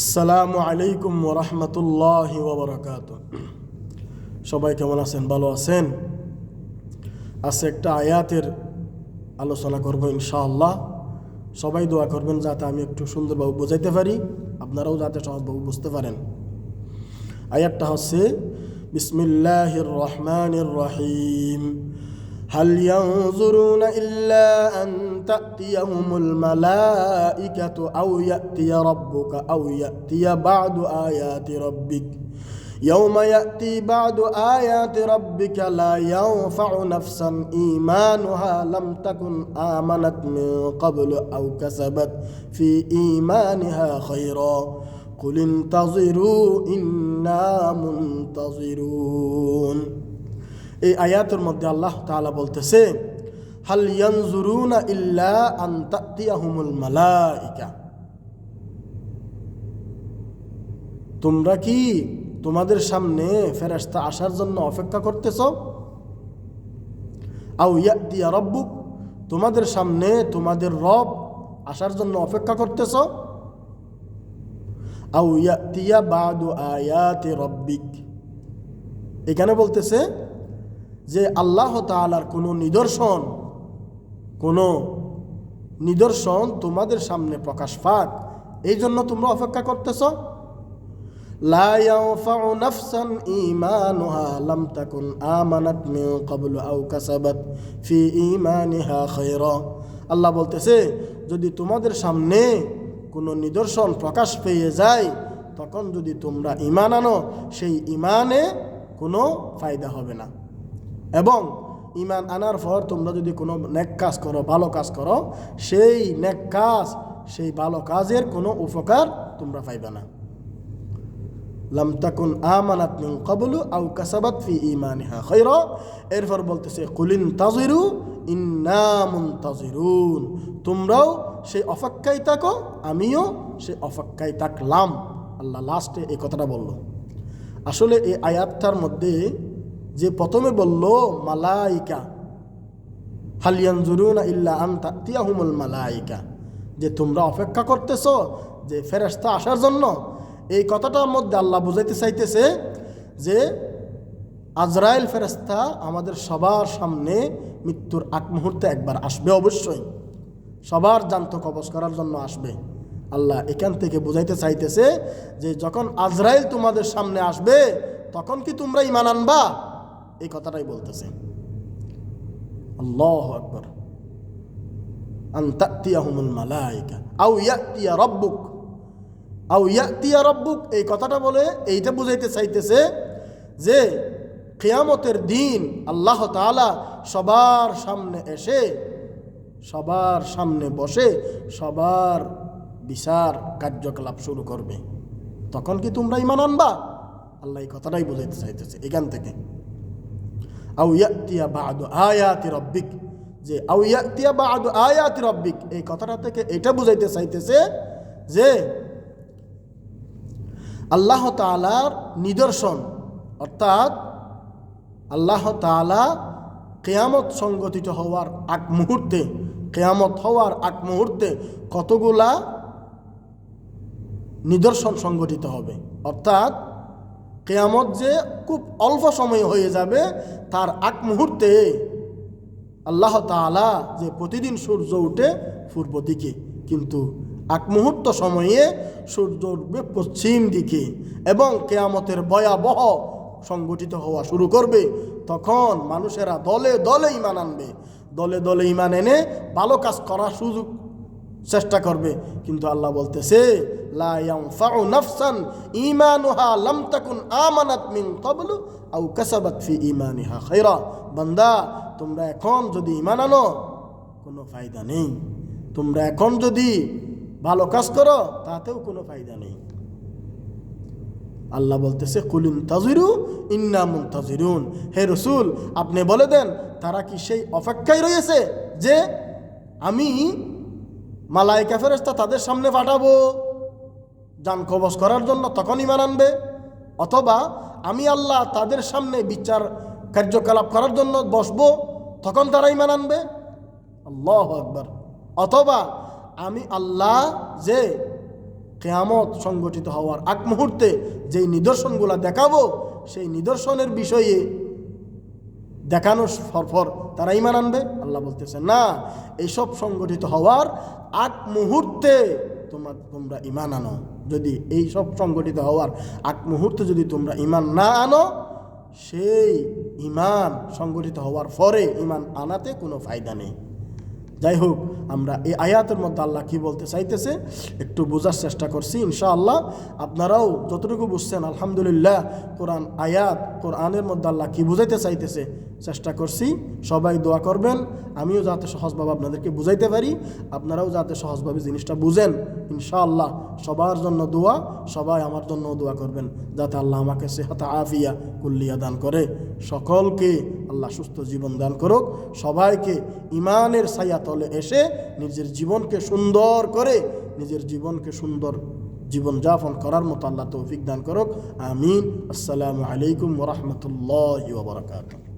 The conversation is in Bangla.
আসসালামু আলাইকুম ওরহমতুল্লাহ ওবরাকাত সবাই কেমন আছেন? ভালো আছেন? আজকে একটা আয়াতের আলোচনা করব ইনশাআল্লাহ। সবাই দোয়া করবেন যাতে আমি একটু সুন্দরভাবে বোঝাইতে পারি, আপনারাও যাতে সহজভাবে বুঝতে পারেন। আয়াতটা হচ্ছে, বিসমিল্লাহির রহমানির রহিম। هل ينظرون إلا أن تأتيهم الملائكة أو يأتي ربك أو يأتي بعد آيات ربك؟ يوم يأتي بعد آيات ربك لا ينفع نفسا إيمانها لم تكن آمنت من قبل أو كسبت في إيمانها خيرا. قل انتظروا إنا منتظرون. এই আয়াতের মধ্যে আল্লাহ তাআলা বলতেছে ইল্লা তোমরা কি তোমাদের সামনে ফেরেশতা আসার জন্য অপেক্ষা করতেছ? আও ইয়াতিয়া রব্বুক, তোমাদের সামনে তোমাদের রব আসার জন্য অপেক্ষা করতেছ? আও ইয়াতিয়া বাদু আয়াতে রব্বিক। এখানে বলতেছে যে আল্লাহ তালার কোনো নিদর্শন কোনো নিদর্শন তোমাদের সামনে প্রকাশ পাক। এই জন্য তোমরা অপেক্ষা করতেছ? আল্লাহ বলতেছে, যদি তোমাদের সামনে কোনো নিদর্শন প্রকাশ পেয়ে যায়, তখন যদি তোমরা ইমান আনো, সেই ইমানে কোনো ফায়দা হবে না। এবং ইমান আনার পর তোমরা যদি কোনো নেক কাজ করো, ভালো কাজ করো, সেই নেক কাজ, সেই ভালো কাজের কোনো উপকার তোমরা পাইবে না। লাম তাকুন আমানাত মিন ক্বাবলু আও কাসাবাত ফি ঈমানিহা খায়রা। এরপর বলতেছে, কুলিন তাজিরু ইন্না মুনতাজিরুন। তোমরাও সেই অপেক্ষায় থাকো, আমিও সেই অপেক্ষায় থাকলাম। আল্লাহ লাস্টে এই কথাটা বলল। আসলে এই আয়াতটার মধ্যে যে প্রথমে বলল, মালাইকা হালিয়ান জুরুনা ইল্লা আন্তা তিয়াহুমুল মালাইকা। যে তোমরা অপেক্ষা করতেছ যে ফেরেস্তা আসার জন্য। এই কথাটার মধ্যে আল্লাহ বুঝাইতে চাইতেছে যে, আজরাইল ফেরেস্তা আমাদের সবার সামনে মৃত্যুর আগ মুহূর্তে একবার আসবে অবশ্যই। সবার জান্ত কবচ করার জন্য আসবে। আল্লাহ এখান থেকে বুঝাইতে চাইতেছে যে, যখন আজরাইল তোমাদের সামনে আসবে, তখন কি তোমরা ইমান আনবা? এই কথাটাই বলতেছে। আল্লাহ আকবর। আউ রব্বুক। আউ রব্বুক, এই কথাটা বলে, এইটা বুঝাইতে চাইতেছে যে, কেয়ামতের দিন আল্লাহ তাআলা সবার সামনে এসে, সবার সামনে বসে, সবার বিচার কার্যকলাপ শুরু করবে। তখন কি তোমরা ইমান আনবা? আল্লাহ এই কথাটাই বুঝাইতে চাইতেছে এখান থেকে। আয়াতি রব্বিক। যে এই কথাটা থেকে এটা বুঝাইতে চাইতেছে যে আল্লাহ নিদর্শন, অর্থাৎ আল্লাহ কেয়ামত সংগঠিত হওয়ার আগ মুহূর্তে, কেয়ামত হওয়ার আগ মুহূর্তে কতগুলা নিদর্শন সংগঠিত হবে? অর্থাৎ কেয়ামত যে খুব অল্প সময় হয়ে যাবে, তার আগ মুহূর্তে আল্লাহ তালা যে প্রতিদিন সূর্য উঠে পূর্ব দিকে, কিন্তু আগ মুহূর্ত সময়ে সূর্য উঠবে পশ্চিম দিকে এবং কেয়ামতের ভয়াবহ সংগঠিত হওয়া শুরু করবে, তখন মানুষেরা দলে দলে ইমান আনবে। দলে দলে ইমান এনে ভালো কাজ করার সুযোগ চেষ্টা করবে। কিন্তু আল্লাহ বলতেছে বান্দা, তোমরা এখন যদি ইমান আনো, কোনো ফায়দা নেই। তোমরা এখন যদি ভালো কাজ করো, তাতেও কোনো ফায়দা নেই। আল্লাহ বলতেছে কুলিন তাজিরু ইন্না তাজিরুন হে রসুল, আপনি বলে দেন, তারা কি সেই অপেক্ষায় রয়েছে যে, আমি মালাইকা ফেরেস্তা তাদের সামনে পাঠাবো। যান কবচ করার জন্য তখন ইমান আনবে। অথবা আমি আল্লাহ তাদের সামনে বিচার কার্যকলাপ করার জন্য বসবো, তখন তারা ইমান আনবে। আল্লাহ আকবর। অথবা আমি আল্লাহ যে কেয়ামত সংগঠিত হওয়ার আগ মুহূর্তে যেই নিদর্শনগুলো দেখাবো, সেই নিদর্শনের বিষয়ে দেখানোর ফরফর তারা ইমান আনবে? আল্লাহ বলতেছে, না এইসব সংগঠিত হওয়ার আগ মুহূর্তে তোমার, তোমরা ইমান আনো। যদি এই সব সংগঠিত হওয়ার আগ মুহূর্তে যদি তোমরা ইমান না আনো, সেই ইমান সংগঠিত হওয়ার পরে ইমান আনাতে কোনো ফায়দা নেই। যাই হোক আমরা এই আয়াতের মধ্যে আল্লাহ কি বলতে চাইতেছে, একটু বোঝার চেষ্টা করছি, ইনশাআল্লাহ। আপনারাও যতটুকু বুঝছেন, আলহামদুলিল্লাহ, কোরআন আয়াত, কোরআনের মধ্যে আল্লাহ কি বুঝাইতে চাইতেছে, চেষ্টা করছি। সবাই দোয়া করবেন, আমিও যাতে সহজভাবে আপনাদেরকে বুঝাইতে পারি, আপনারাও যাতে সহজভাবে জিনিসটা বুঝেন, ইনশাআল্লাহ। সবার জন্য দোয়া, সবাই আমার জন্য দোয়া করবেন, যাতে আল্লাহ আমাকে সেহত আফিয়া কুল্লিয়া দান করে। সকলকে আল্লাহ সুস্থ জীবন দান করুক। সবাইকে ইমানের সায়াতলে এসে নিজের জীবনকে সুন্দর করে, নিজের জীবনকে সুন্দর জীবন যাপন করার মতো আল্লাহ তৌফিক দান করুক। আমিন। আসসালামু আলাইকুম ওরহমতুল্লাহ ওবরাকাতুহ